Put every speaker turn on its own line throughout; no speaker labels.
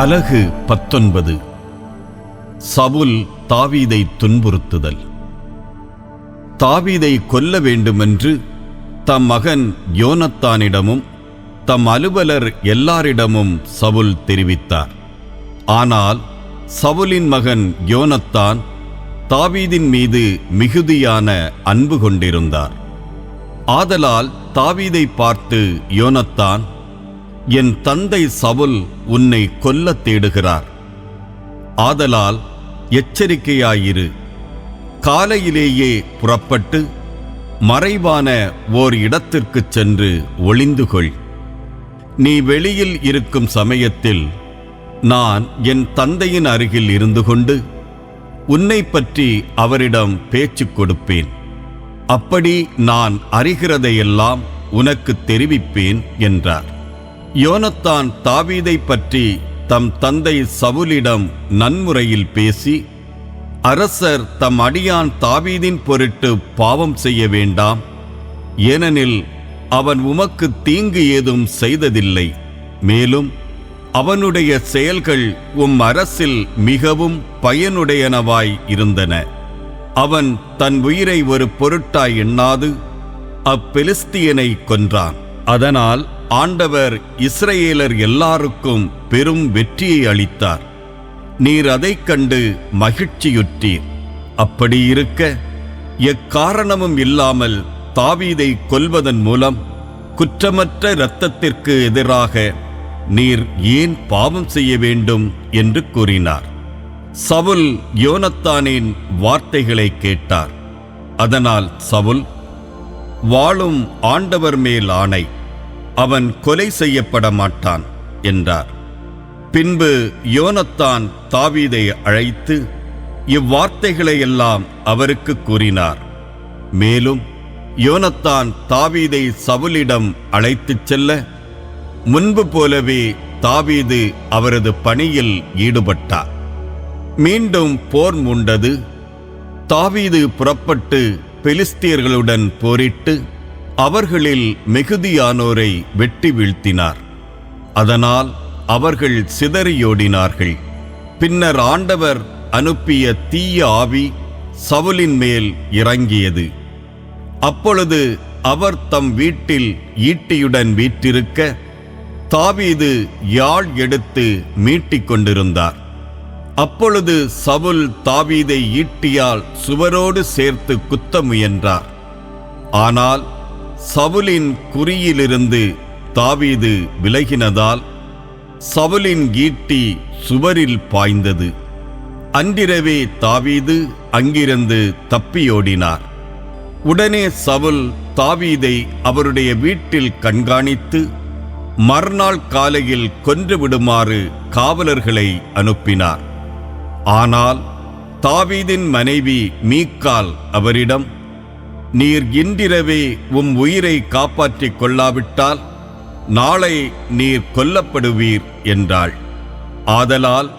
அலகு பத்தொன்பது. சவுல் தாவீதை துன்புறுத்துதல். தாவீதை கொல்ல வேண்டுமென்று தம் மகன் யோனத்தானிடமும் தம் அலுவலர் எல்லாரிடமும் சவுல் தெரிவித்தார். ஆனால் சவுலின் மகன் யோனத்தான் தாவீதின் மீது மிகுதியான அன்பு கொண்டிருந்தார். ஆதலால் தாவீதை பார்த்து யோனத்தான் என் தந்தை சவுல் உன்னை கொல்லத் தேடுகிறார். ஆதலால் எச்சரிக்கையாயிரு. காலையிலேயே புறப்பட்டு மறைவான ஓர் இடத்திற்குச் சென்று ஒளிந்து கொள் நீ வெளியில் இருக்கும் சமயத்தில் நான் என் தந்தையின் அருகில் இருந்து கொண்டு உன்னை பற்றி அவரிடம் பேச்சு கொடுப்பேன். அப்படி நான் அறிகிறதையெல்லாம் உனக்கு தெரிவிப்பேன் என்றார். யோனத்தான் தாவீதை பற்றி தம் தந்தை சவுலிடம் நன்முறையில் பேசி அரசர் தம் அடியான் தாவீதின் பொருட்டு பாவம் செய்ய வேண்டாம். ஏனெனில் அவன் உமக்கு தீங்கு ஏதும் செய்ததில்லை. மேலும் அவனுடைய செயல்கள் உம் அரசில் மிகவும் பயனுடையனவாய் இருந்தன. அவன் தன் உயிரை ஒரு பொருட்டாய் எண்ணாது அப்பெலிஸ்தியனை கொன்றான். அதனால் ஆண்டவர் இஸ்ரேலர் எல்லாருக்கும் பெரும் வெற்றியை அளித்தார். நீர் அதைக் கண்டு மகிழ்ச்சியுற்றீர். அப்படி இருக்க எக்காரணமும் இல்லாமல் தாவீதை கொல்வதன் மூலம் குற்றமற்ற இரத்தத்திற்கு எதிராக நீர் ஏன் பாவம் செய்ய வேண்டும் என்று கூறினார். சவுல் யோனத்தானின் வார்த்தைகளை கேட்டார். அதனால் சவுல் வாழும் ஆண்டவர் மேல் ஆணை. அவன் கொலை செய்யப்பட மாட்டான் என்றார். பின்பு யோனத்தான் தாவீதை அழைத்து இவ்வார்த்தைகளை எல்லாம் அவருக்கு கூறினார். மேலும் யோனத்தான் தாவீதை சவுலிடம் அழைத்துச் செல்ல முன்பு போலவே தாவீது அவரது பணியில் ஈடுபட்டார். மீண்டும் போர் மூண்டது. தாவீது புறப்பட்டு பெலிஸ்தியர்களுடன் போரிட்டு அவர்களில் மிகுதியானோரை வெட்டி வீழ்த்தினார். அதனால் அவர்கள் சிதறியோடினார்கள். பின்னர் ஆண்டவர் அனுப்பிய தீய ஆவி சவுலின் மேல் இறங்கியது. அப்பொழுது அவர் தம் வீட்டில் ஈட்டியுடன் வீற்றிருக்க தாவீது யாழ் எடுத்து மீட்டிக் கொண்டிருந்தார். அப்பொழுது சவுல் தாவீதை ஈட்டியால் சுவரோடு சேர்த்து குத்த முயன்றார். ஆனால் சவுலின் குறியிலிருந்து தாவீது விலகினதால் சவுலின் ஈட்டி சுவரில் பாய்ந்தது. அன்றிரவே தாவீது அங்கிருந்து தப்பியோடினார். உடனே சவுல் தாவீதை அவருடைய வீட்டில் கண்காணித்து மறுநாள் காலையில் கொன்றுவிடுமாறு காவலர்களை அனுப்பினார். ஆனால் தாவீதின் மனைவி மீக்கால் அவரிடம் நீர் இன்றிரவே உம் உயிரை காப்பாற்றிக் கொள்ளாவிட்டால் நாளை நீர் கொல்லப்படுவீர் என்றாள். ஆதலால்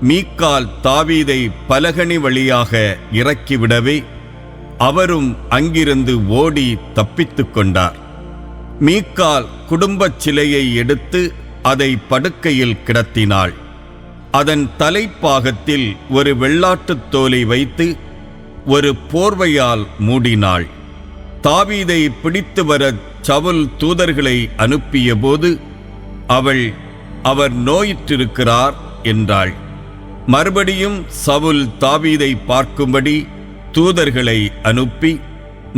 மீக்கால் தாவீதை பலகணி வழியாக இறக்கிவிடவே அவரும் அங்கிருந்து ஓடி தப்பித்துக் கொண்டார். மீக்கால் குடும்பச் சிலையை எடுத்து அதை படுக்கையில் கிடத்தினாள். அதன் தலைப்பாகத்தில் ஒரு வெள்ளாட்டுத் தோலை வைத்து ஒரு போர்வையால் மூடினாள். தாவீதை பிடித்து வர சவுல் தூதர்களை அனுப்பியபோது அவள் அவர் நோயிற்றிருக்கிறார் என்றாள். மறுபடியும் சவுல் தாவீதை பார்க்கும்படி தூதர்களை அனுப்பி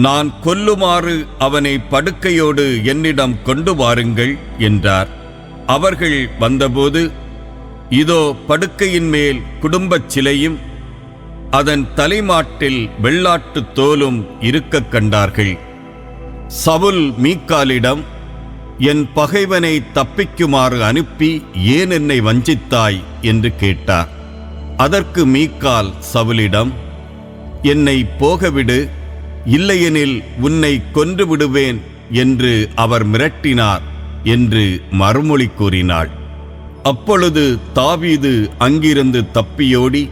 நான் கொல்லுமாறு அவனை படுக்கையோடு என்னிடம் கொண்டு வாருங்கள் என்றார். அவர்கள் வந்தபோது இதோ படுக்கையின் மேல் குடும்பச் சிலையும் அதன் தலைமாட்டில் வெள்ளாட்டுத் தோலும் இருக்கக் கண்டார்கள். சவுல் மீக்காலிடம் என் பகைவனை தப்பிக்குமாறு அனுப்பி ஏன் என்னை வஞ்சித்தாய்? என்று கேட்டார். அதற்கு மீக்கால் சவுலிடம் என்னை போகவிடு இல்லையெனில் உன்னை கொன்று விடுவேன் என்று அவர் மிரட்டினார் என்று மறுமொழி கூறினாள். அப்பொழுது தாவீது அங்கிருந்து தப்பியோடி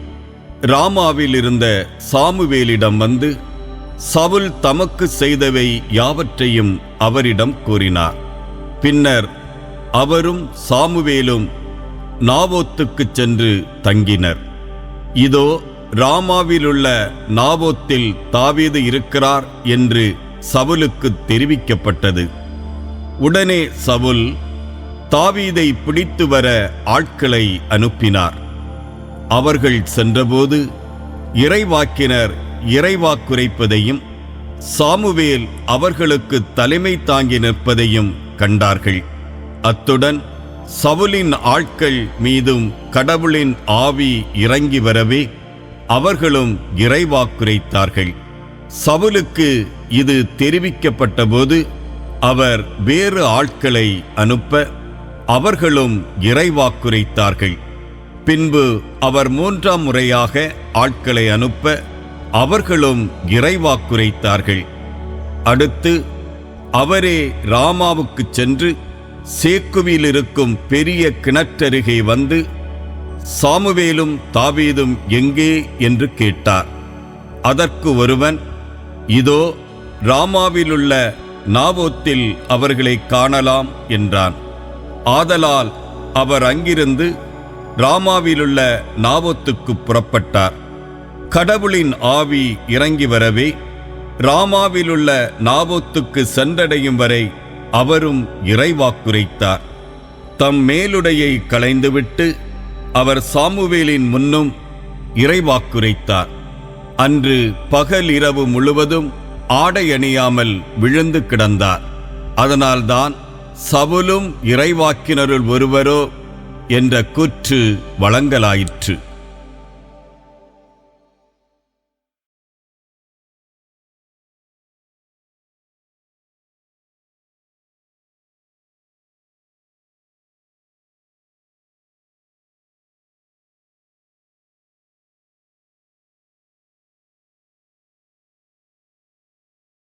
ராமாவில் இருந்த சாமுவேலிடம் வந்து சவுல் தமக்கு செய்தவை யாவற்றையும் அவரிடம் கூறினார். பின்னர் அவரும் சாமுவேலும் நாவோத்துக்குச் சென்று தங்கினர். இதோ ராமாவிலுள்ள நாவோத்தில் தாவீது இருக்கிறார் என்று சவுலுக்கு தெரிவிக்கப்பட்டது. உடனே சவுல் தாவீதை பிடித்து வர ஆட்களை அனுப்பினார். அவர்கள் சென்றபோது இறைவாக்கினர் இறைவாக்குரைப்பதையும் சாமுவேல் அவர்களுக்கு தலைமை தாங்கி நிற்பதையும் கண்டார்கள். அத்துடன் சவுலின் ஆட்கள் மீதும் கடவுளின் ஆவி இறங்கி வரவே அவர்களும் இறைவாக்குரைத்தார்கள் சவுலுக்கு இது தெரிவிக்கப்பட்டபோது அவர் வேறு ஆட்களை அனுப்ப அவர்களும் இறைவாக்குரைத்தார்கள் பின்பு அவர் மூன்றாம் முறையாக ஆட்களை அனுப்ப அவர்களும் இறைவாக்குரைத்தார்கள் அடுத்து அவரே ராமாவுக்குச் சென்று சேக்குவில் இருக்கும் பெரிய கிணற்றருகே வந்து சாமுவேலும் தாவீதும் எங்கே? என்று கேட்டார். அதற்கு ஒருவன் இதோ ராமாவிலுள்ள நாவோத்தில் அவர்களை காணலாம் என்றான். ஆதலால் அவர் அங்கிருந்து ராமாவிலுள்ள நாவத்துக்கு புறப்பட்டார். கடவுளின் ஆவி இறங்கி வரவே ராமாவிலுள்ள நாவோத்துக்கு சென்றடையும் வரை அவரும் இறைவாக்குரைத்தார். தம் மேலுடையை களைந்துவிட்டு அவர் சாமுவேலின் முன்னும் இறைவாக்குரைத்தார். அன்று பகல் இரவு முழுவதும் ஆடை அணியாமல் விழுந்து கிடந்தார். அதனால்தான் சவுலும் இறைவாக்கினருள் ஒருவரோ என்ற கூற்று வழங்கலாயிற்று.